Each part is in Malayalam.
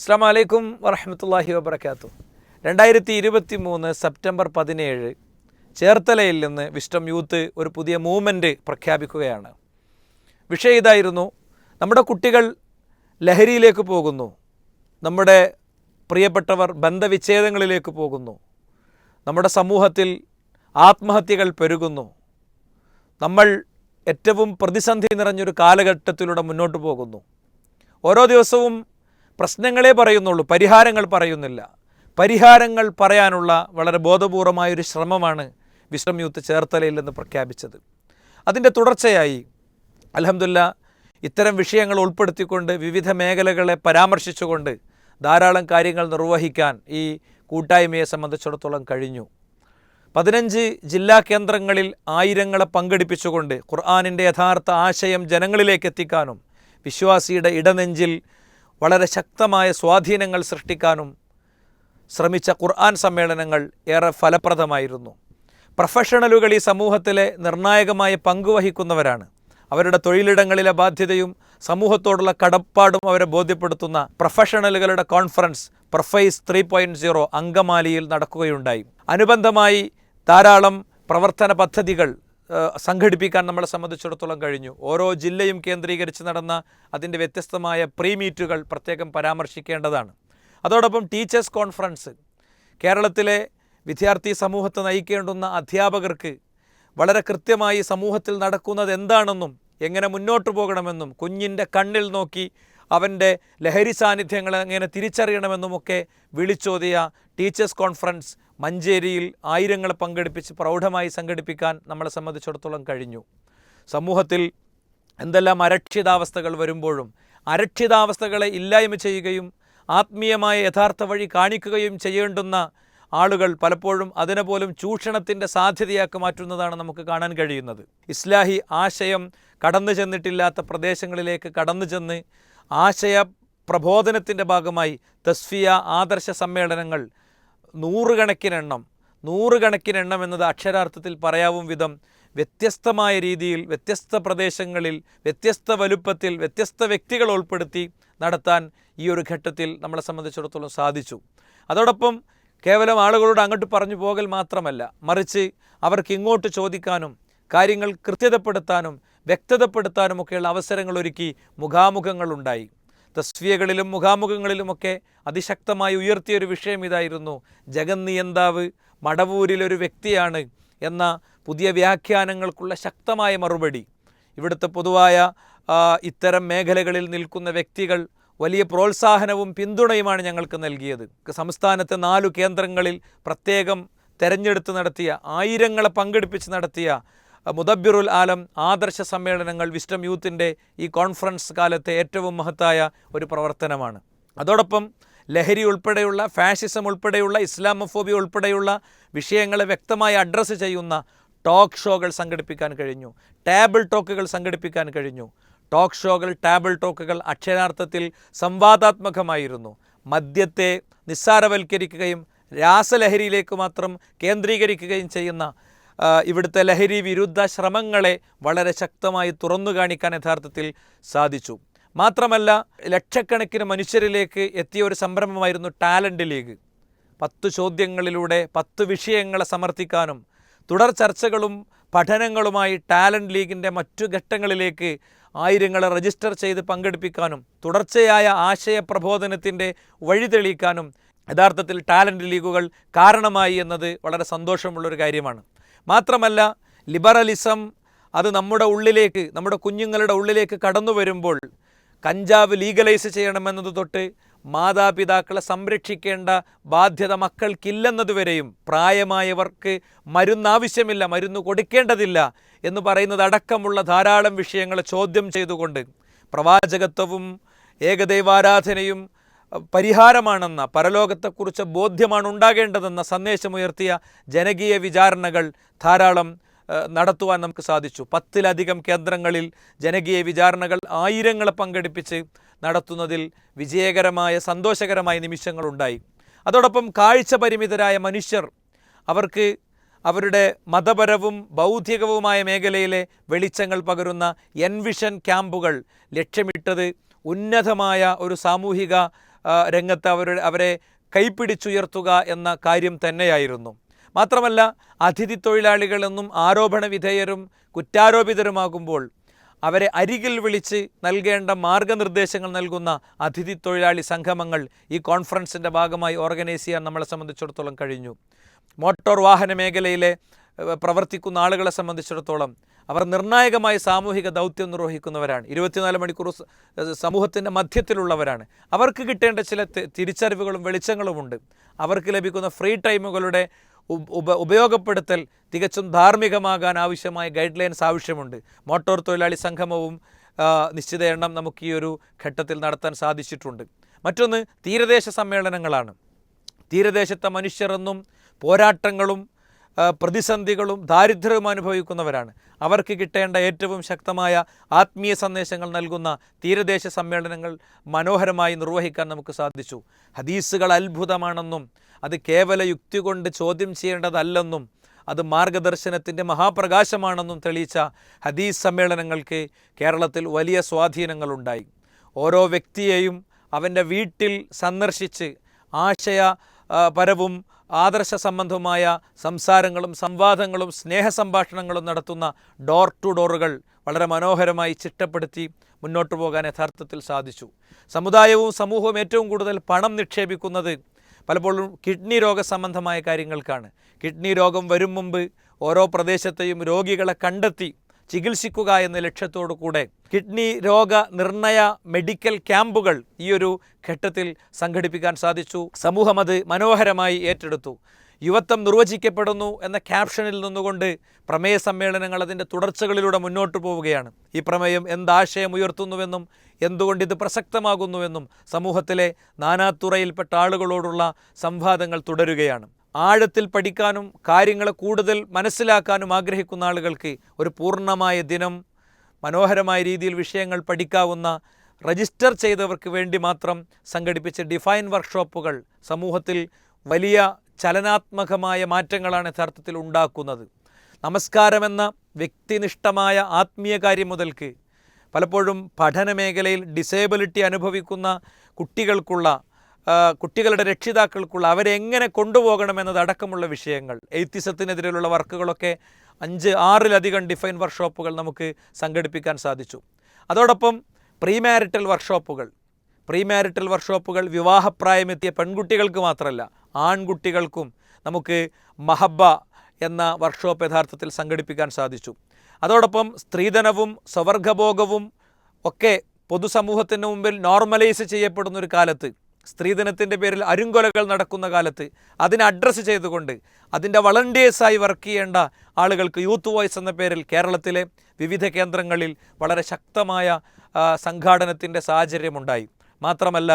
അസ്സാം വലൈക്കും വറഹമത്തല്ലാഹി വബർക്കാത്തു രണ്ടായിരത്തി ഇരുപത്തി മൂന്ന് സെപ്റ്റംബർ പതിനേഴ് ചേർത്തലയിൽ നിന്ന് വിസ്റ്റം യൂത്ത് ഒരു പുതിയ മൂവ്മെന്റ് പ്രഖ്യാപിക്കുകയാണ്. വിഷയം ഇതായിരുന്നു നമ്മുടെ കുട്ടികൾ ലഹരിയിലേക്ക് പോകുന്നു നമ്മുടെ പ്രിയപ്പെട്ടവർ ബന്ധവിച്ഛേദങ്ങളിലേക്ക് പോകുന്നു നമ്മുടെ സമൂഹത്തിൽ ആത്മഹത്യകൾ പെരുകുന്നു നമ്മൾ ഏറ്റവും പ്രതിസന്ധി നിറഞ്ഞൊരു കാലഘട്ടത്തിലൂടെ മുന്നോട്ട് പോകുന്നു. ഓരോ ദിവസവും പ്രശ്നങ്ങളെ പറയുന്നുള്ളൂ പരിഹാരങ്ങൾ പറയുന്നില്ല. പരിഹാരങ്ങൾ പറയാനുള്ള വളരെ ബോധപൂർവമായൊരു ശ്രമമാണ് വിശ്രം യൂത്ത് ചേർത്തലയിൽ നിന്ന് പ്രഖ്യാപിച്ചത്. അതിന്റെ തുടർച്ചയായി അലഹമില്ല ഇത്തരം വിഷയങ്ങൾ ഉൾപ്പെടുത്തിക്കൊണ്ട് വിവിധ മേഖലകളെ പരാമർശിച്ചുകൊണ്ട് ധാരാളം കാര്യങ്ങൾ നിർവഹിക്കാൻ ഈ കൂട്ടായ്മയെ സംബന്ധിച്ചിടത്തോളം കഴിഞ്ഞു. പതിനഞ്ച് ജില്ലാ കേന്ദ്രങ്ങളിൽ ആയിരങ്ങളെ പങ്കെടുപ്പിച്ചുകൊണ്ട് ഖുർആാനിന്റെ യഥാർത്ഥ ആശയം ജനങ്ങളിലേക്ക് എത്തിക്കാനും വിശ്വാസിയുടെ ഇടനെഞ്ചിൽ വളരെ ശക്തമായ സ്വാധീനങ്ങൾ സൃഷ്ടിക്കാനും ശ്രമിച്ച ഖുർആൻ സമ്മേളനങ്ങൾ ഏറെ ഫലപ്രദമായിരുന്നു. പ്രൊഫഷണലുകൾ ഈ സമൂഹത്തിലെ നിർണായകമായ പങ്കുവഹിക്കുന്നവരാണ് അവരുടെ തൊഴിലിടങ്ങളിലെ ബാധ്യതയും സമൂഹത്തോടുള്ള കടപ്പാടും അവരെ ബോധ്യപ്പെടുത്തുന്ന പ്രൊഫഷണലുകളുടെ കോൺഫറൻസ് പ്രൊഫൈസ് ത്രീ പോയിന്റ് സീറോ അങ്കമാലിയിൽ നടക്കുകയുണ്ടായി. അനുബന്ധമായി ധാരാളം പ്രവർത്തന പദ്ധതികൾ സംഘടിപ്പിക്കാൻ നമ്മളെ സംബന്ധിച്ചിടത്തോളം കഴിഞ്ഞു. ഓരോ ജില്ലയും കേന്ദ്രീകരിച്ച് നടന്ന അതിന്റെ വ്യത്യസ്തമായ പ്രീമീറ്റുകൾ പ്രത്യേകം പരാമർശിക്കേണ്ടതാണ്. അതോടൊപ്പം ടീച്ചേഴ്സ് കോൺഫറൻസ് കേരളത്തിലെ വിദ്യാർത്ഥി സമൂഹത്തെ നയിക്കേണ്ടുന്ന അധ്യാപകർക്ക് വളരെ കൃത്യമായി സമൂഹത്തിൽ നടക്കുന്നത് എന്താണെന്നും എങ്ങനെ മുന്നോട്ട് പോകണമെന്നും കുഞ്ഞിന്റെ കണ്ണിൽ നോക്കി അവന്റെ ലഹരി സാന്നിധ്യങ്ങൾ എങ്ങനെ തിരിച്ചറിയണമെന്നുമൊക്കെ വിളിച്ചോതിയ ടീച്ചേഴ്സ് കോൺഫറൻസ് മഞ്ചേരിയിൽ ആയിരങ്ങളെ പങ്കെടുപ്പിച്ച് പ്രൗഢമായി സംഘടിപ്പിക്കാൻ നമ്മളെ സംബന്ധിച്ചിടത്തോളം കഴിഞ്ഞു. സമൂഹത്തിൽ എന്തെല്ലാം അരക്ഷിതാവസ്ഥകൾ വരുമ്പോഴും അരക്ഷിതാവസ്ഥകളെ ഇല്ലായ്മ ചെയ്യുകയും ആത്മീയമായ യഥാർത്ഥ വഴി കാണിക്കുകയും ചെയ്യേണ്ടുന്ന ആളുകൾ പലപ്പോഴും അതിനെ പോലും ചൂഷണത്തിന്റെ സാധ്യതയാക്കി മാറ്റുന്നതാണ് നമുക്ക് കാണാൻ കഴിയുന്നത്. ഇസ്ലാഹി ആശയം കടന്നു ചെന്നിട്ടില്ലാത്ത പ്രദേശങ്ങളിലേക്ക് കടന്നു ചെന്ന് ആശയ പ്രബോധനത്തിന്റെ ഭാഗമായി തസ്ഫിയ ആദർശ സമ്മേളനങ്ങൾ നൂറുകണക്കിനെണ്ണം നൂറുകണക്കിനെണ്ണം എന്നത് അക്ഷരാർത്ഥത്തിൽ പറയാവും വിധം വ്യത്യസ്തമായ രീതിയിൽ വ്യത്യസ്ത പ്രദേശങ്ങളിൽ വ്യത്യസ്ത വലുപ്പത്തിൽ വ്യത്യസ്ത വ്യക്തികൾ ഉൾപ്പെടുത്തി നടത്താൻ ഈ ഒരു ഘട്ടത്തിൽ നമ്മളെ സംബന്ധിച്ചിടത്തോളം സാധിച്ചു. അതോടൊപ്പം കേവലം ആളുകളോട് അങ്ങോട്ട് പറഞ്ഞു പോകൽ മാത്രമല്ല മറിച്ച് അവർക്ക് ഇങ്ങോട്ട് ചോദിക്കാനും കാര്യങ്ങൾ കൃത്യതപ്പെടുത്താനും വ്യക്തതപ്പെടുത്താനുമൊക്കെയുള്ള അവസരങ്ങൾ ഒരുക്കി മുഖാമുഖങ്ങളുണ്ടായി. തസ്ഫിയകളിലും മുഖാമുഖങ്ങളിലുമൊക്കെ അതിശക്തമായി ഉയർത്തിയൊരു വിഷയം ഇതായിരുന്നു. ജഗന്നിയന്താവ് മടവൂരിലൊരു വ്യക്തിയാണ് എന്ന പുതിയ വ്യാഖ്യാനങ്ങൾക്കുള്ള ശക്തമായ മറുപടി. ഇവിടുത്തെ പൊതുവായ ഇത്തരം മേഖലകളിൽ നിൽക്കുന്ന വ്യക്തികൾ വലിയ പ്രോത്സാഹനവും പിന്തുണയുമാണ് ഞങ്ങൾക്ക് നൽകിയത്. സംസ്ഥാനത്തെ നാലു കേന്ദ്രങ്ങളിൽ പ്രത്യേകം തെരഞ്ഞെടുത്ത് നടത്തിയ ആയിരങ്ങളെ പങ്കെടുപ്പിച്ച് നടത്തിയ അഹ്, മുദബ്ബിറുൽ ആലം ആദർശ സമ്മേളനങ്ങൾ വിസ്റ്റം യൂത്തിന്റെ ഈ കോൺഫറൻസ് കാലത്തെ ഏറ്റവും മഹത്തായ ഒരു പ്രവർത്തനമാണ്. അതോടൊപ്പം ലഹരി ഉൾപ്പെടെയുള്ള ഫാഷിസം ഉൾപ്പെടെയുള്ള ഇസ്ലാമോഫോബിയ ഉൾപ്പെടെയുള്ള വിഷയങ്ങളെ വ്യക്തമായി അഡ്രസ്സ് ചെയ്യുന്ന ടോക്ക് ഷോകൾ സംഘടിപ്പിക്കാൻ കഴിഞ്ഞു. ടേബിൾ ടോക്കുകൾ സംഘടിപ്പിക്കാൻ കഴിഞ്ഞു. ടോക്ക് ഷോകൾ ടേബിൾ ടോക്കുകൾ അക്ഷരാർത്ഥത്തിൽ സംവാദാത്മകമായിരുന്നു. മദ്യത്തെ നിസ്സാരവൽക്കരിക്കുകയും രാസലഹരിയിലേക്ക് മാത്രം കേന്ദ്രീകരിക്കുകയും ചെയ്യുന്ന ഇവിടുത്തെ ലഹരി വിരുദ്ധ ശ്രമങ്ങളെ വളരെ ശക്തമായി തുറന്നു കാണിക്കാൻ യഥാർത്ഥത്തിൽ സാധിച്ചു. മാത്രമല്ല ലക്ഷക്കണക്കിന് മനുഷ്യരിലേക്ക് എത്തിയ ഒരു സംരംഭമായിരുന്നു ടാലന്റ് ലീഗ്. പത്ത് ചോദ്യങ്ങളിലൂടെ പത്ത് വിഷയങ്ങളെ സമർത്ഥിക്കാനും തുടർ ചർച്ചകളും പഠനങ്ങളുമായി ടാലന്റ് ലീഗിന്റെ മറ്റു ഘട്ടങ്ങളിലേക്ക് ആയിരങ്ങളെ രജിസ്റ്റർ ചെയ്ത് പങ്കെടുപ്പിക്കാനും തുടർച്ചയായ വഴി തെളിയിക്കാനും യഥാർത്ഥത്തിൽ ടാലന്റ് ലീഗുകൾ കാരണമായി എന്നത് വളരെ സന്തോഷമുള്ളൊരു കാര്യമാണ്. മാത്രമല്ല ലിബറലിസം അത് നമ്മുടെ ഉള്ളിലേക്ക് നമ്മുടെ കുഞ്ഞുങ്ങളുടെ ഉള്ളിലേക്ക് കടന്നു വരുമ്പോൾ കഞ്ചാവ് ലീഗലൈസ് ചെയ്യണമെന്നത് തൊട്ട് മാതാപിതാക്കളെ സംരക്ഷിക്കേണ്ട ബാധ്യത മക്കൾക്കില്ലെന്നതുവരെയും പ്രായമായവർക്ക് മരുന്നാവശ്യമില്ല മരുന്ന് കൊടുക്കേണ്ടതില്ല എന്ന് പറയുന്നത് അടക്കമുള്ള ധാരാളം വിഷയങ്ങളെ ചോദ്യം ചെയ്തുകൊണ്ട് പ്രവാചകത്വവും ഏകദൈവാരാധനയും പരിഹാരമാണെന്ന പരലോകത്തെക്കുറിച്ച് ബോധ്യമാണ് ഉണ്ടാകേണ്ടതെന്ന സന്ദേശമുയർത്തിയ ജനകീയ വിചാരണകൾ ധാരാളം നടത്തുവാൻ നമുക്ക് സാധിച്ചു. പത്തിലധികം കേന്ദ്രങ്ങളിൽ ജനകീയ വിചാരണകൾ ആയിരങ്ങളെ പങ്കെടുപ്പിച്ച് നടത്തുന്നതിൽ വിജയകരമായ സന്തോഷകരമായ നിമിഷങ്ങളുണ്ടായി. അതോടൊപ്പം കാഴ്ച പരിമിതരായ മനുഷ്യർ അവർക്ക് അവരുടെ മതപരവും ബൗദ്ധികവുമായ മേഖലയിലെ വെളിച്ചങ്ങൾ പകരുന്ന എൻവിഷൻ ക്യാമ്പുകൾ ലക്ഷ്യമിട്ടത് ഉന്നതമായ ഒരു സാമൂഹിക രംഗത്ത് അവരുടെ അവരെ കൈപ്പിടിച്ചുയർത്തുക എന്ന കാര്യം തന്നെയായിരുന്നു. മാത്രമല്ല അതിഥി തൊഴിലാളികളെന്നും ആരോപണ വിധേയരും കുറ്റാരോപിതരുമാകുമ്പോൾ അവരെ അരികിൽ വിളിച്ച് നൽകേണ്ട മാർഗനിർദ്ദേശങ്ങൾ നൽകുന്ന അതിഥി തൊഴിലാളി സംഗമങ്ങൾ ഈ കോൺഫറൻസിന്റെ ഭാഗമായി ഓർഗനൈസ് ചെയ്യാൻ നമ്മളെ സംബന്ധിച്ചിടത്തോളം കഴിഞ്ഞു. മോട്ടോർ വാഹന മേഖലയിലെ പ്രവർത്തിക്കുന്ന ആളുകളെ സംബന്ധിച്ചിടത്തോളം അവർ നിർണായകമായ സാമൂഹിക ദൗത്യം നിർവഹിക്കുന്നവരാണ്. ഇരുപത്തിനാല് മണിക്കൂർ സമൂഹത്തിന്റെ മധ്യത്തിലുള്ളവരാണ്. അവർക്ക് കിട്ടേണ്ട ചില തിരിച്ചറിവുകളും വെളിച്ചങ്ങളുമുണ്ട് അവർക്ക് ലഭിക്കുന്ന ഫ്രീ ടൈമുകളുടെ ഉപ ഉപയോഗപ്പെടുത്തൽ തികച്ചും ധാർമ്മികമാകാൻ ആവശ്യമായ ഗൈഡ് ലൈൻസ് ആവശ്യമുണ്ട്. മോട്ടോർ തൊഴിലാളി സംഗമവും നിശ്ചിത എണ്ണം നമുക്ക് ഈ ഒരു ഘട്ടത്തിൽ നടത്താൻ സാധിച്ചിട്ടുണ്ട്. മറ്റൊന്ന് തീരദേശ സമ്മേളനങ്ങളാണ്. തീരദേശത്തെ മനുഷ്യരെന്നും പോരാട്ടങ്ങളും പ്രതിസന്ധികളും ദാരിദ്ര്യവും അനുഭവിക്കുന്നവരാണ്. അവർക്ക് കിട്ടേണ്ട ഏറ്റവും ശക്തമായ ആത്മീയ സന്ദേശങ്ങൾ നൽകുന്ന തീരദേശ സമ്മേളനങ്ങൾ മനോഹരമായി നിർവഹിക്കാൻ നമുക്ക് സാധിച്ചു. ഹദീസുകൾ അത്ഭുതമാണെന്നും അത് കേവല യുക്തി കൊണ്ട് ചോദ്യം ചെയ്യേണ്ടതല്ലെന്നും അത് മാർഗദർശനത്തിന്റെ മഹാപ്രകാശമാണെന്നും തെളിയിച്ച ഹദീസ് സമ്മേളനങ്ങൾക്ക് കേരളത്തിൽ വലിയ സ്വാധീനങ്ങളുണ്ടായി. ഓരോ വ്യക്തിയെയും അവന്റെ വീട്ടിൽ സന്ദർശിച്ച് ആശയ പരവും ആദർശ സംബന്ധവുമായ സംസാരങ്ങളും സംവാദങ്ങളും സ്നേഹസംഭാഷണങ്ങളും നടത്തുന്ന ഡോർ ടു ഡോറുകൾ വളരെ മനോഹരമായി ചിട്ടപ്പെടുത്തി മുന്നോട്ട് പോകാൻ യഥാർത്ഥത്തിൽ സാധിച്ചു. സമുദായവും സമൂഹവും ഏറ്റവും കൂടുതൽ പണം നിക്ഷേപിക്കുന്നത് പലപ്പോഴും കിഡ്നി രോഗ സംബന്ധമായ കാര്യങ്ങൾക്കാണ്. കിഡ്നി രോഗം വരും മുമ്പ് ഓരോ പ്രദേശത്തെയും രോഗികളെ കണ്ടെത്തി ചികിത്സിക്കുക എന്ന ലക്ഷ്യത്തോടു കൂടെ കിഡ്നി രോഗ നിർണയ മെഡിക്കൽ ക്യാമ്പുകൾ ഈ ഒരു ഘട്ടത്തിൽ സംഘടിപ്പിക്കാൻ സാധിച്ചു. സമൂഹം അത് മനോഹരമായി ഏറ്റെടുത്തു. യുവത്വം നിർവചിക്കപ്പെടുന്നു എന്ന ക്യാപ്ഷനിൽ നിന്നുകൊണ്ട് പ്രമേയ സമ്മേളനങ്ങൾ അതിന്റെ തുടർച്ചകളിലൂടെ മുന്നോട്ട് പോവുകയാണ്. ഈ പ്രമേയം എന്താശയം ഉയർത്തുന്നുവെന്നും എന്തുകൊണ്ട് ഇത് പ്രസക്തമാകുന്നുവെന്നും സമൂഹത്തിലെ നാനാത്തുറയിൽപ്പെട്ട ആളുകളോടുള്ള സംവാദങ്ങൾ തുടരുകയാണ്. ആഴത്തിൽ പഠിക്കാനും കാര്യങ്ങളെ കൂടുതൽ മനസ്സിലാക്കാനും ആഗ്രഹിക്കുന്ന ആളുകൾക്ക് ഒരു പൂർണമായ ദിനം മനോഹരമായ രീതിയിൽ വിഷയങ്ങൾ പഠിക്കാവുന്ന രജിസ്റ്റർ ചെയ്തവർക്ക് വേണ്ടി മാത്രം സംഘടിപ്പിച്ച ഡിഫൈൻ വർക്ക്ഷോപ്പുകൾ സമൂഹത്തിൽ വലിയ ചലനാത്മകമായ മാറ്റങ്ങളാണ് യഥാർത്ഥത്തിൽ ഉണ്ടാക്കുന്നത്. നമസ്കാരമെന്ന വ്യക്തിനിഷ്ഠമായ ആത്മീയ കാര്യം മുതൽക്ക് പലപ്പോഴും പഠന മേഖലയിൽ ഡിസേബിലിറ്റി അനുഭവിക്കുന്ന കുട്ടികൾക്കുള്ള കുട്ടികളുടെ രക്ഷിതാക്കൾക്കുള്ള അവരെ എങ്ങനെ കൊണ്ടുപോകണമെന്നതടക്കമുള്ള വിഷയങ്ങൾ എയ്ത്തിസത്തിനെതിരെയുള്ള വർക്കുകളൊക്കെ അഞ്ച് ആറിലധികം ഡിഫൈൻ വർക്ക്ഷോപ്പുകൾ നമുക്ക് സംഘടിപ്പിക്കാൻ സാധിച്ചു. അതോടൊപ്പം പ്രീ മാരിറ്റൽ വർക്ക്ഷോപ്പുകൾ പ്രീ മാരിറ്റൽ വർക്ക്ഷോപ്പുകൾ വിവാഹപ്രായമെത്തിയ പെൺകുട്ടികൾക്ക് മാത്രമല്ല ആൺകുട്ടികൾക്കും നമുക്ക് മഹബ എന്ന വർക്ക്ഷോപ്പ് യഥാർത്ഥത്തിൽ സംഘടിപ്പിക്കാൻ സാധിച്ചു. അതോടൊപ്പം സ്ത്രീധനവും സ്വവർഗഭോഗവും ഒക്കെ പൊതുസമൂഹത്തിന് മുമ്പിൽ നോർമലൈസ് ചെയ്യപ്പെടുന്ന ഒരു കാലത്ത് സ്ത്രീധനത്തിന്റെ പേരിൽ അരുങ്കൊലകൾ നടക്കുന്ന കാലത്ത് അതിനെ അഡ്രസ്സ് ചെയ്തുകൊണ്ട് അതിന്റെ വളണ്ടിയേഴ്സായി വർക്ക് ചെയ്യേണ്ട ആളുകൾക്ക് യൂത്ത് വോയിസ് എന്ന പേരിൽ കേരളത്തിലെ വിവിധ കേന്ദ്രങ്ങളിൽ വളരെ ശക്തമായ സംഘാടനത്തിന്റെ സാഹചര്യമുണ്ടായി. മാത്രമല്ല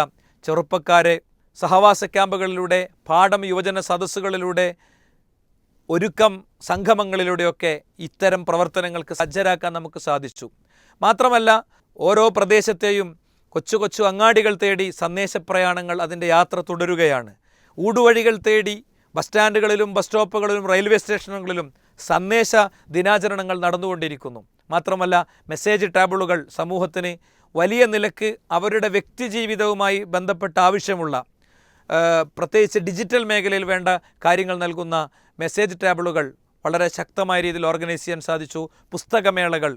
ചെറുപ്പക്കാരെ സഹവാസ ക്യാമ്പുകളിലൂടെ പാഠം യുവജന സദസ്സുകളിലൂടെ ഒരുക്കം സംഗമങ്ങളിലൂടെയൊക്കെ ഇത്തരം പ്രവർത്തനങ്ങൾക്ക് സജ്ജരാക്കാൻ നമുക്ക് സാധിച്ചു. മാത്രമല്ല ഓരോ പ്രദേശത്തെയും കൊച്ചു കൊച്ചു അങ്ങാടികൾ തേടി സന്ദേശപ്രയാണങ്ങൾ അതിന്റെ യാത്ര തുടരുകയാണ്. ഊടുവഴികൾ തേടി ബസ് സ്റ്റാൻഡുകളിലും ബസ് സ്റ്റോപ്പുകളിലും റെയിൽവേ സ്റ്റേഷനുകളിലും സന്ദേശ ദിനാചരണങ്ങൾ നടന്നുകൊണ്ടിരിക്കുന്നു. മാത്രമല്ല മെസ്സേജ് ടാബിളുകൾ സമൂഹത്തിന് വലിയ നിലയ്ക്ക് അവരുടെ വ്യക്തിജീവിതവുമായി ബന്ധപ്പെട്ട ആവശ്യമുള്ള പ്രത്യേകിച്ച് ഡിജിറ്റൽ മേഖലയിൽ വേണ്ട കാര്യങ്ങൾ നൽകുന്ന മെസ്സേജ് ടാബിളുകൾ വളരെ ശക്തമായ രീതിയിൽ ഓർഗനൈസ് ചെയ്യാൻ സാധിച്ചു. പുസ്തകമേളകൾ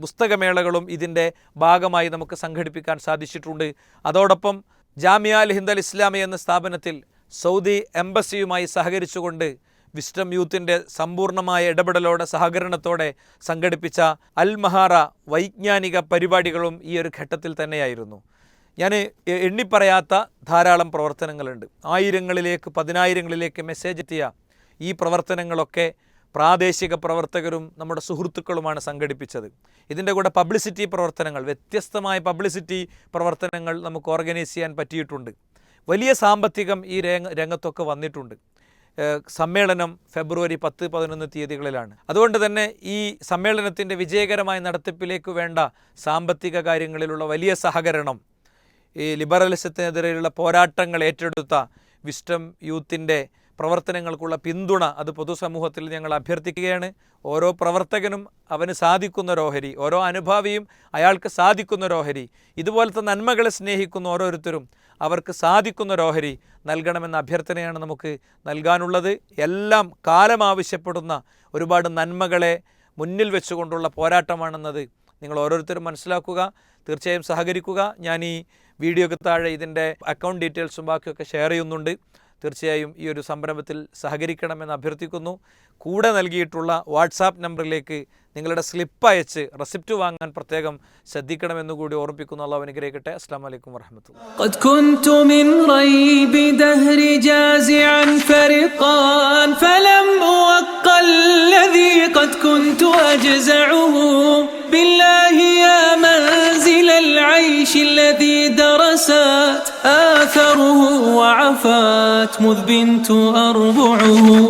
പുസ്തകമേളകളും ഇതിന്റെ ഭാഗമായി നമുക്ക് സംഘടിപ്പിക്കാൻ സാധിച്ചിട്ടുണ്ട്. അതോടൊപ്പം ജാമിയ അൽ ഹിന്ദൽ ഇസ്ലാമി എന്ന സ്ഥാപനത്തിൽ സൗദി എംബസിയുമായി സഹകരിച്ചുകൊണ്ട് വിസ്റ്റം യൂത്തിന്റെ സമ്പൂർണമായ ഇടപെടലോടെ സഹകരണത്തോടെ സംഘടിപ്പിച്ച അൽ മഹാറ വൈജ്ഞാനിക പരിപാടികളും ഈ ഒരു ഘട്ടത്തിൽ തന്നെയായിരുന്നു. ഞാൻ എണ്ണിപ്പറയാത്ത ധാരാളം പ്രവർത്തനങ്ങളുണ്ട്. ആയിരങ്ങളിലേക്ക് പതിനായിരങ്ങളിലേക്ക് മെസ്സേജ് എത്തിയ ഈ പ്രവർത്തനങ്ങളൊക്കെ പ്രാദേശിക പ്രവർത്തകരും നമ്മുടെ സുഹൃത്തുക്കളുമാണ് സംഘടിപ്പിച്ചത്. ഇതിന്റെ കൂടെ പബ്ലിസിറ്റി പ്രവർത്തനങ്ങൾ വ്യത്യസ്തമായ പബ്ലിസിറ്റി പ്രവർത്തനങ്ങൾ നമുക്ക് ഓർഗനൈസ് ചെയ്യാൻ പറ്റിയിട്ടുണ്ട്. വലിയ സാമ്പത്തികം ഈ രംഗ രംഗത്തൊക്കെ വന്നിട്ടുണ്ട്. സമ്മേളനം ഫെബ്രുവരി പത്ത് പതിനൊന്ന് തീയതികളിലാണ്. അതുകൊണ്ട് തന്നെ ഈ സമ്മേളനത്തിന്റെ വിജയകരമായ നടത്തിപ്പിലേക്ക് വേണ്ട സാമ്പത്തിക കാര്യങ്ങളിലുള്ള വലിയ സഹകരണം ഈ ലിബറലിസത്തിനെതിരെയുള്ള പോരാട്ടങ്ങൾ ഏറ്റെടുത്ത വിസ്റ്റം യൂത്തിന്റെ പ്രവർത്തനങ്ങൾക്കുള്ള പിന്തുണ അത് പൊതുസമൂഹത്തിൽ ഞങ്ങൾ അഭ്യർത്ഥിക്കുകയാണ്. ഓരോ പ്രവർത്തകനും അവന് സാധിക്കുന്ന ഓഹരി ഓരോ അനുഭാവിയും അയാൾക്ക് സാധിക്കുന്ന ഓഹരി ഇതുപോലത്തെ നന്മകളെ സ്നേഹിക്കുന്ന ഓരോരുത്തരും അവർക്ക് സാധിക്കുന്ന ഓഹരി നൽകണമെന്ന അഭ്യർത്ഥനയാണ് നമുക്ക് നൽകാനുള്ളത്. എല്ലാം കാലം ആവശ്യപ്പെടുന്ന ഒരുപാട് നന്മകളെ മുന്നിൽ വെച്ചുകൊണ്ടുള്ള പോരാട്ടമാണെന്നത് നിങ്ങൾ ഓരോരുത്തരും മനസ്സിലാക്കുക തീർച്ചയായും സഹകരിക്കുക. ഞാൻ ഈ വീഡിയോക്ക് താഴെ ഇതിന്റെ അക്കൗണ്ട് ഡീറ്റെയിൽസും ബാക്കിയൊക്കെ ഷെയർ ചെയ്യുന്നുണ്ട്. തീർച്ചയായും ഈ ഒരു സംരംഭത്തിൽ സഹകരിക്കണമെന്ന് അഭ്യർത്ഥിക്കുന്നു കൂടെ നൽകിയിട്ടുള്ള വാട്സാപ്പ് നമ്പറിലേക്ക് നിങ്ങളുടെ സ്ലിപ്പ് അയച്ച് റെസിപ്റ്റ് വാങ്ങാൻ പ്രത്യേകം ശ്രദ്ധിക്കണമെന്ന് കൂടി ഓർമ്മിപ്പിക്കുന്നു അള്ളാഹു അനുഗ്രഹിക്കട്ടെ അസ്സാം വലൈക്കും വർഹമത്തുള്ള قد كنت من ريب دهر جازعا فرقان فلم أوقع الذي قد كنت أجزعه بالله يا منزل العيش الذي درست آثره وعفات مذ بنت أربعه.